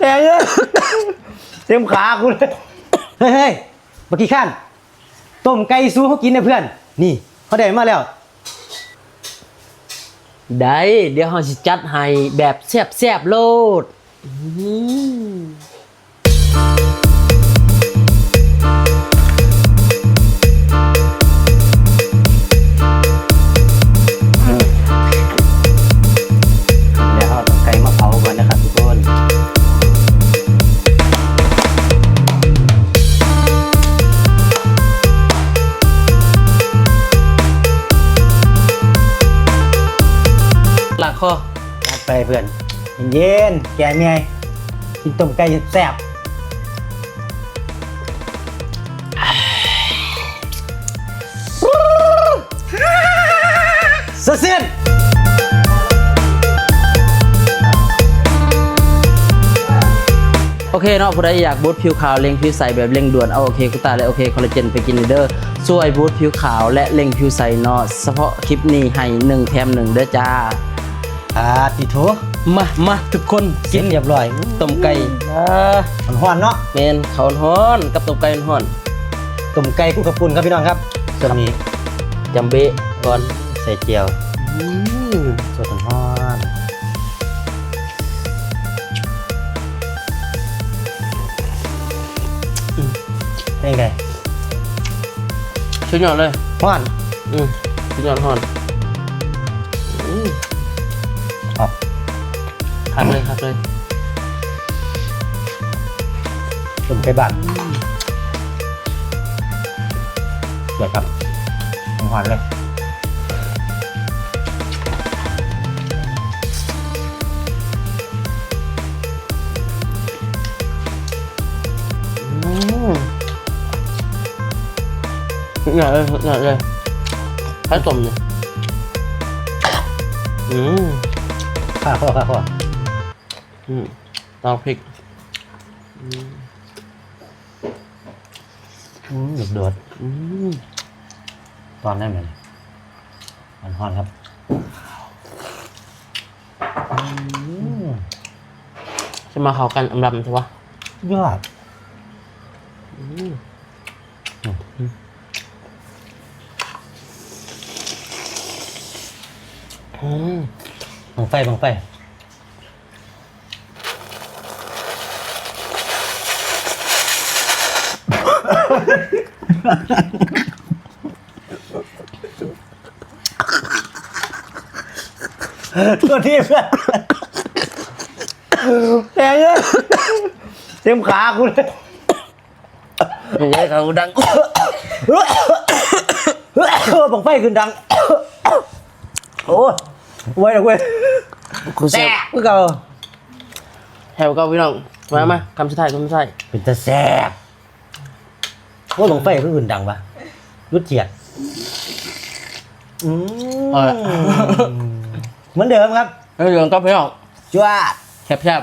แรงเลยเต็มขาคุณเลยเฮ้ยเฮ้ยเมื่อกี้ข้านต้มไก่สู้เขากินนะเพื่อน นี่เขาได้มาแล้ว ได้ เดี๋ยวเราสิจัดให้แบบแซ่บๆโลด อืม อจัดไปเพื่อน เย็นๆแกเมียกินต้มไก่แซ่บเสียนโอเคเนาะผู้ใดอยากบูทผิวขาวเล็งผิวใสแบบเร่งด่วนเอาโอเคกุตาและโอเคคอลลาเจนไปกินเลยเด้อช่วยบูทผิวขาวและเร่งผิวใสเนาะเฉพาะคลิปนี้ให้หนึ่งแถมหนึ่งเด้อจ้า อ่าติโถมามาทุกคนกิกินนเรียบร้อยต้มไก่อ่ามันห้อนเนาะเมนข้าวฮ้อนกับต้มไก่ฮ้อนต้มไก่คู่กับปุ่นครับพี่น้องครับส่วนนี้จำเบะก่อนใส่เจียวอืมส่วนห้อนเป็นไงชุดยอดเลยห้อนอืมชุดยอดฮ้อนอืม ออกคักเลยคักเลยต้มไก่บ้านเดี๋ยวครับห้อนเลยอืมชุดยอดเลยชุดยอดเลยข้าวต้มเนี่ยอืม ข้าข้อข้าข้ออืมเตาพริกอืมหยุดโดดอืมตอนได้ไหมมันห้อนครับอืมจะมาเข้ากันอำลำใช่ปะยอดอืมอืม บังไฟบังไฟตัวที่เพื่อนแหงเอ้ยเต็มขากูเลยไม่ใช่เขาดังบังไฟขึ้นดัง โอ้ยไว้ละเว้ย กูเสีแซ่ยบกูเก่าแถวเก็พี่น้อง มามาคำสุดท้ายคำสุดท้ายเป็นตาแซ่บว่าบังไฟก็ขึ้นดังปะรุดเจียดอืมเอาละเหมือนเดิมครับแล้วเรื่องก็พี่น้องจวดแคบ